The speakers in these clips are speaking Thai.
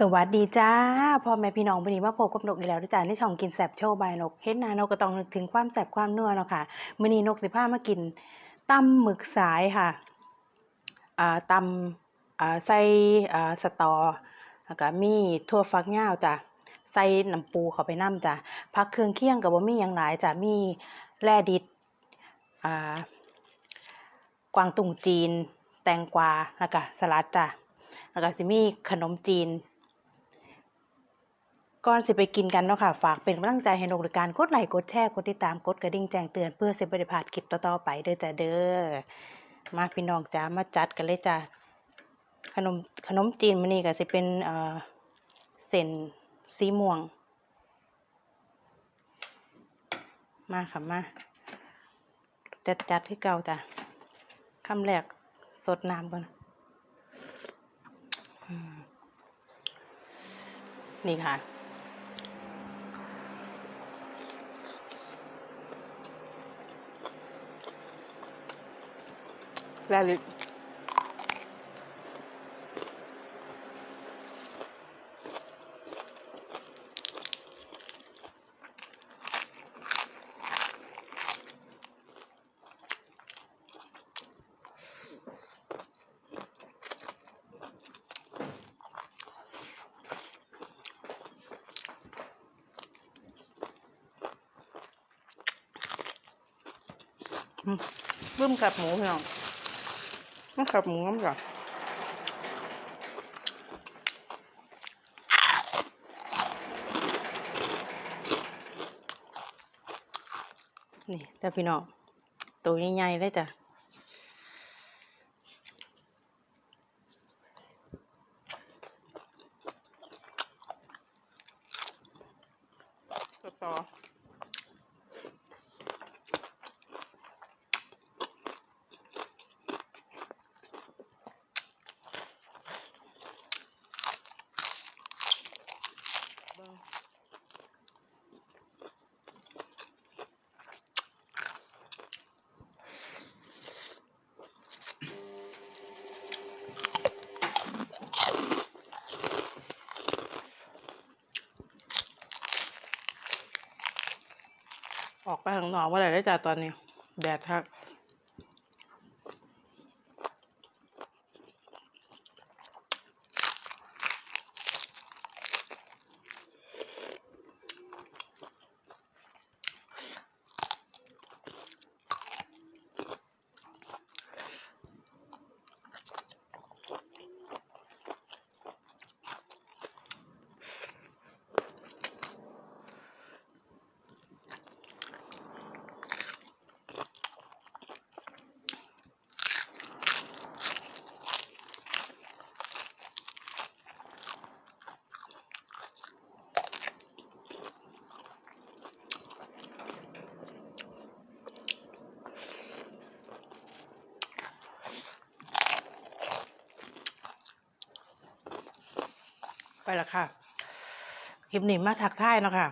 สวัสดีจ้าพ่อแม่พี่น้องวันนี้มาพบกับนกอีกแล้วด้วยจ้าในช่องกินแสบโชว์บายนกเฮ็ดนานกก็ต้องนึกถึงความแสบความนัวเนาะค่ะมื้อนี้นกสิพามากินตำหมึกสายค่ะอ่าตำอ่าใส่อ่าสตอแล้วก็มีถั่วฝักยาวจ้ะใส่น้ำปูเข้าไปนํจ้ะผักเครื่องเคียงก็บ่มีหยังหลายจ้ะมีแล่ดิบอ่ากวางตุ้งจีน แตงกวาแล้วก็สลัดจ้ะแล้วก็สิมีขนมจีน ก่อนสิไปกินกันเนาะค่ะ ฝากเป็นกำลังใจให้นกในการกดไลค์กดแชร์กดติดตามกดกระดิ่งแจ้งเตือนเพื่อสิบ่ได้พลาดคลิปต่อๆไปเด้อจ้าเด้อมาพี่น้องจ้ามาจัดกันเลยจ้าขนมขนมจีนมื้อนี้ก็สิเป็นเอ่อเส้นสีม่วง มาค่ะมาจัดจัดๆคือเก่าจ้ะคำแรกสดน้ำก่อนนี่ค่ะ แล้วลิอืมบึ้มกับหมูพี่ น้องมากับหมูน้ำก่อนนี่จ้าพี่น้องตัวใหญ่ๆเลยจ้ะต่อ เบิ่ง ออกไปข้างนอกว่าไรได้จ้ะตอนนี้ แดดทัก ไปละค่ะ คลิปนี้มาถักทายเนาะค่ะ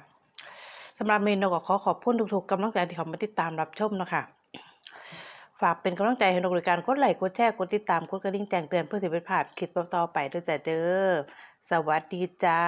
สำหรับเมนูก็ขอขอบคุณทุกๆกำลังใจที่เขามาติดตามรับชมเนาะค่ะฝากเป็นกำลังใจให้นกริการกดไลค์กดแชร์กดติดตามกดกระดิ่งแจ้งเตือนเพื่อสิบเป็นผ่านคลิปต่อไปด้วยจ้ะเด้อสวัสดีจ้า